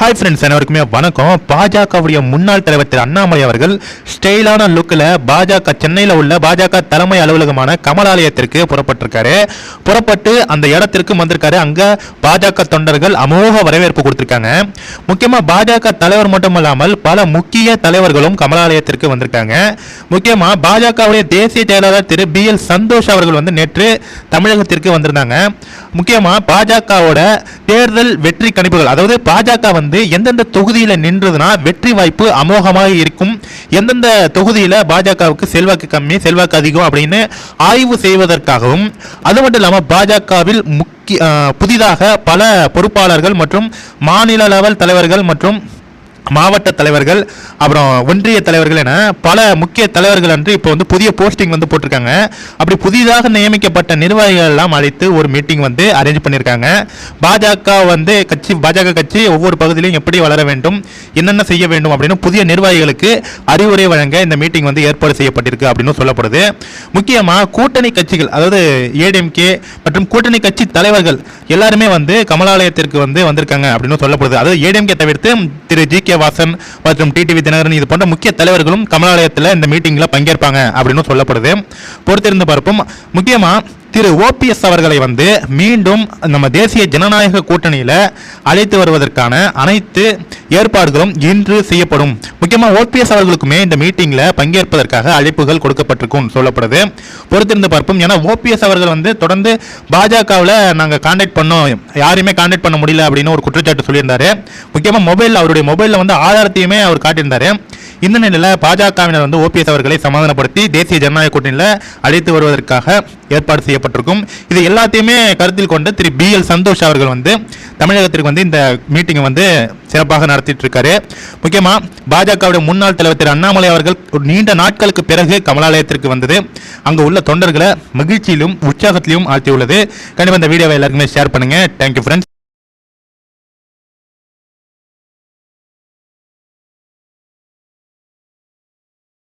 Hi friends அனைவருக்குமே வணக்கம். பாஜகவுடைய முன்னாள் தலைவர் திரு அண்ணாமலை அவர்கள் ஸ்டைலான லுக்கில் பாஜக சென்னையில் உள்ள பாஜக தலைமை அலுவலகமான கமலாலயத்திற்கு புறப்பட்டிருக்காரு. புறப்பட்டு அந்த இடத்திற்கு வந்திருக்காரு. அங்கே பாஜக தொண்டர்கள் அமோக வரவேற்பு கொடுத்துருக்காங்க. முக்கியமாக பாஜக தலைவர் மட்டுமல்லாமல் பல முக்கிய தலைவர்களும் கமலாலயத்திற்கு வந்திருக்காங்க. முக்கியமாக பாஜகவுடைய தேசிய செயலாளர் திரு பி எல் சந்தோஷ் அவர்கள் வந்து நேற்று தமிழகத்திற்கு வந்திருந்தாங்க. முக்கியமாக பாஜகவோட தேர்தல் வெற்றி கணிப்புகள் அதாவது பாஜக வந்து வந்து எந்தெந்த தொகுதியில் நின்றதுன்னா வெற்றி வாய்ப்பு அமோகமாக இருக்கும். எந்தெந்த தொகுதியில் பாஜகவுக்கு செல்வாக்கு கம்மி செல்வாக்கு அதிகம் அப்படின்னு ஆய்வு செய்வதற்காகவும் அது மட்டும் இல்லாமல் பாஜகவில் முக்கிய புதிதாக பல பொறுப்பாளர்கள் மற்றும் மாநில லெவல் தலைவர்கள் மற்றும் மாவட்ட தலைவர்கள் அப்புறம் ஒன்றிய தலைவர்கள் என பல முக்கிய தலைவர்கள் என்று இப்போ வந்து புதிய போஸ்டிங் வந்து போட்டிருக்காங்க. அப்படி புதிதாக நியமிக்கப்பட்ட நிர்வாகிகள் எல்லாம் அழைத்து ஒரு மீட்டிங் வந்து அரேஞ்ச் பண்ணியிருக்காங்க. பாஜக வந்து கட்சி பாஜக கட்சி ஒவ்வொரு பகுதியிலும் எப்படி வளர வேண்டும் என்னென்ன செய்ய வேண்டும் அப்படின்னு புதிய நிர்வாகிகளுக்கு அறிவுரை வழங்க இந்த மீட்டிங் வந்து ஏற்பாடு செய்யப்பட்டிருக்கு அப்படின்னு சொல்லப்படுது. முக்கியமாக கூட்டணி கட்சிகள் அதாவது ஏடிஎம்கே மற்றும் கூட்டணி கட்சி தலைவர்கள் எல்லாருமே வந்து கமலாலயத்திற்கு வந்து வந்திருக்காங்க அப்படின்னு சொல்லப்படுது. அதாவது ஏடிஎம்கே தவிர்த்து திரு ஜி கே வாசன் மற்றும் டிடிவி தினகரன் இது போன்ற முக்கிய தலைவர்களும் கமலாலயத்தில் இந்த மீட்டிங்கில் பங்கேற்பாங்க அப்படின்னு சொல்லப்படுது. பொறுத்திருந்து பார்ப்போம். முக்கியமாக திரு ஓபிஎஸ் அவர்களை வந்து மீண்டும் நம்ம தேசிய ஜனநாயக கூட்டணியில் அழைத்து வருவதற்கான அனைத்து ஏற்பாடுகளும் இன்று செய்யப்படும். முக்கியமாக ஓபிஎஸ் அவர்களுக்குமே இந்த மீட்டிங்கில் பங்கேற்பதற்காக அழைப்புகள் கொடுக்கப்பட்டிருக்கும் சொல்லப்படுது. பொறுத்திருந்து பார்ப்போம். ஏன்னா ஓபிஎஸ் அவர்கள் வந்து தொடர்ந்து பாஜகவில் நாங்கள் காண்டாக்ட் பண்ணோம். யாரையுமே காண்டாக்ட் பண்ண முடியல அப்படின்னு ஒரு குற்றச்சாட்டு சொல்லியிருந்தாரு. முக்கியமாக மொபைல் அவருடைய மொபைலில் வந்து ஆதாரத்தையுமே அவர் காட்டியிருந்தார். இந்த நிலையில் பாஜகவினர் வந்து ஓபிஎஸ் அவர்களை சமாதானப்படுத்தி தேசிய ஜனநாயக கூட்டணியில் அழைத்து வருவதற்காக ஏற்பாடு செய்யப்பட்டிருக்கும். இது எல்லாத்தையுமே கருத்தில் கொண்டு திரு பி எல் சந்தோஷ் அவர்கள் வந்து தமிழகத்திற்கு வந்து இந்த மீட்டிங்கை வந்து சிறப்பாக நடத்திட்டு இருக்காரு முக்கியமாக பாஜகவுடைய முன்னாள் தலைவர் திரு அண்ணாமலை அவர்கள் ஒரு நீண்ட நாட்களுக்கு பிறகு கமலாலயத்திற்கு வந்தது. அங்கே உள்ள தொண்டர்களை மகிழ்ச்சியிலும் உற்சாகத்திலும் ஆழ்த்தியுள்ளது. கண்டிப்பாக இந்த வீடியோவை எல்லாருக்குமே ஷேர் பண்ணுங்க. Thank you friends